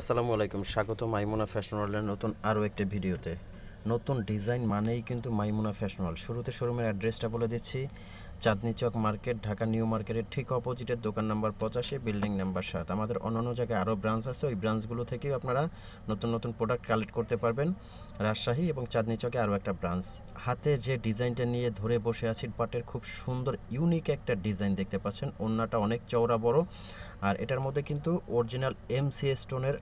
আসসালামু আলাইকুম, স্বাগত মাইমুনা ফ্যাশন ওয়ার্ল্ডের নতুন আরও একটি ভিডিওতে। নতুন ডিজাইন মানেই কিন্তু মাইমুনা ফ্যাশন ওয়ার্ল্ড। শুরুতে শোরুমের অ্যাড্রেসটা বলে দিচ্ছি চাঁদনি চক মার্কেট, ঢাকা নিউ মার্কেটের ঠিক অপোজিটের দোকান নাম্বার পঁচাশি, বিল্ডিং নাম্বার সাত। আমাদের অন্যান্য জায়গায় আরও ব্রাঞ্চ আছে। ওই ব্রাঞ্চগুলো থেকেও আপনারা নতুন নতুন প্রোডাক্ট কালেক্ট করতে পারবেন রাজশাহী এবং চাঁদনি চকে আরও একটা ব্রাঞ্চ। হাতে যে ডিজাইনটা নিয়ে ধরে বসে আছি পাটের খুব সুন্দর, ইউনিক একটা ডিজাইন দেখতে পাচ্ছেন। ওন্নাটা অনেক চওড়া বড়। আর এটার মধ্যে কিন্তু অরিজিনাল এমসি স্টোনের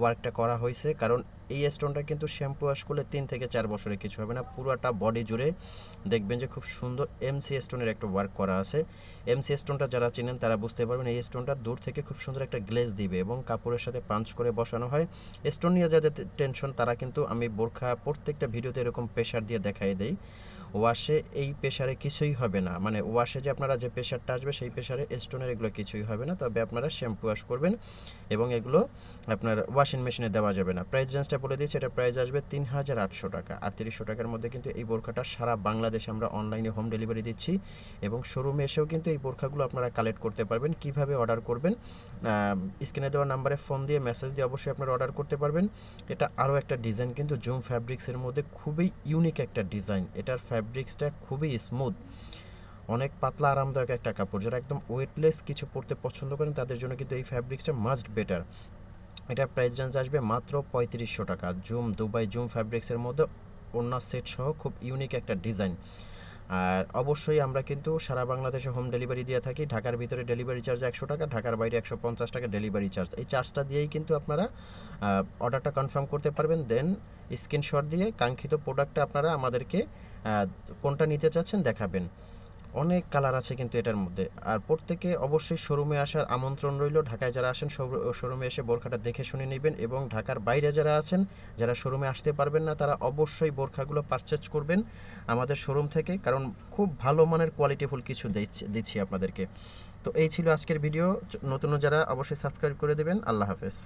ওয়ার্কটা করা হয়েছে। কারণ এই স্টোনটা কিন্তু শ্যাম্পু ওয়াশ করলে তিন থেকে চার বছরে কিছু হবে না। পুরোটা বডি জুড়ে দেখবেন যে খুব সুন্দর এমসি স্টোনের একটা ওয়ার্ক করা আছে। এমসি স্টোনটা যারা চেনেন তারা বুঝতে পারবেন এই স্টোনটা দূর থেকে খুব সুন্দর একটা গ্লেজ দিবে এবং কাপড়ের সাথে পাঞ্চ করে বসানো হয়। স্টোন নিয়ে যাদের টেনশন তারা কিন্তু আমি বোরখা প্রত্যেকটা ভিডিওতে এরকম প্রেশার দিয়ে দেখাই দেই। ওয়াশে এই প্রেশারে কিছুই হবে না। মানে ওয়াশে যে আপনারা যে প্রেশারটা আসবে সেই প্রেশারে স্টোনের এগুলো কিছুই হবে না। তবে আপনারা শ্যাম্পু ওয়াশ করবেন এবং এগুলো আপনার ওয়াশিং মেশিনে দেওয়া যাবে না। প্রাইস রেঞ্জটা বলে দিচ্ছি এটা প্রাইস আসবে তিন হাজার আটশো টাকা। আর তিরিশশো টাকার মধ্যে কিন্তু এই বোরখাটা সারা বাংলাদেশে আমরা অনলাইনে হোম ডেলিভারি দিচ্ছি এবং শোরুমে এসেও কিন্তু এই বোরখাগুলো আপনারা কালেক্ট করতে পারবেন। কীভাবে অর্ডার করবেন? স্ক্রিনে দেওয়া নাম্বারে ফোন দিয়ে মেসেজ দিয়ে অবশ্যই আপনারা অর্ডার করতে পারবেন। এটা আরও একটা ডিজাইন কিন্তু জুম ফ্যাব্রিক্সের মধ্যে খুবই ইউনিক একটা ডিজাইন এটার ফ্যাব্রিক্সটা খুবই স্মুথ অনেক পাতলা আরামদায়ক একটা কাপড়। যারা একদম ওয়েটলেস কিছু পরতে পছন্দ করেন, তাদের জন্য কিন্তু এই ফ্যাব্রিক্সটা মাস্ট বেটার এটার প্রাইস রেঞ্জ আসবে মাত্র পঁয়ত্রিশশো টাকা। জুম, দুবাই জুম ফ্যাব্রিক্সের মধ্যে অন্য সেট সহ খুব ইউনিক একটা ডিজাইন আর অবশ্যই আমরা কিন্তু সারা বাংলাদেশে হোম ডেলিভারি দিয়ে থাকি। ঢাকার ভিতরে ডেলিভারি চার্জ একশো টাকা, ঢাকার বাইরে একশো পঞ্চাশ টাকা ডেলিভারি চার্জ এই চার্জটা দিয়েই কিন্তু আপনারা অর্ডারটা কনফার্ম করতে পারবেন। দেন স্ক্রিনশট দিয়ে কাঙ্ক্ষিত প্রোডাক্টটা আপনারা আমাদেরকে কোনটা নিতে চাচ্ছেন দেখাবেন। অনেক কালার আছে কিন্তু এটার মধ্যে। আর প্রত্যেকে অবশ্যই শোরুমে আসার আমন্ত্রণ রইল। ঢাকায় যারা আসেন শোরুমে এসে বোরখাটা দেখে শুনে নেবেন এবং ঢাকার বাইরে যারা আছেন, যারা শোরুমে আসতে পারবেন না, তারা অবশ্যই বোরখাগুলো পারচেজ করবেন আমাদের শোরুম থেকে, কারণ খুব ভালো মানের কোয়ালিটিফুল কিছু দিচ্ছি আপনাদেরকে। তো এই ছিল আজকের ভিডিও নতুন যারা, অবশ্যই সাবস্ক্রাইব করে দেবেন। আল্লাহ হাফেজ।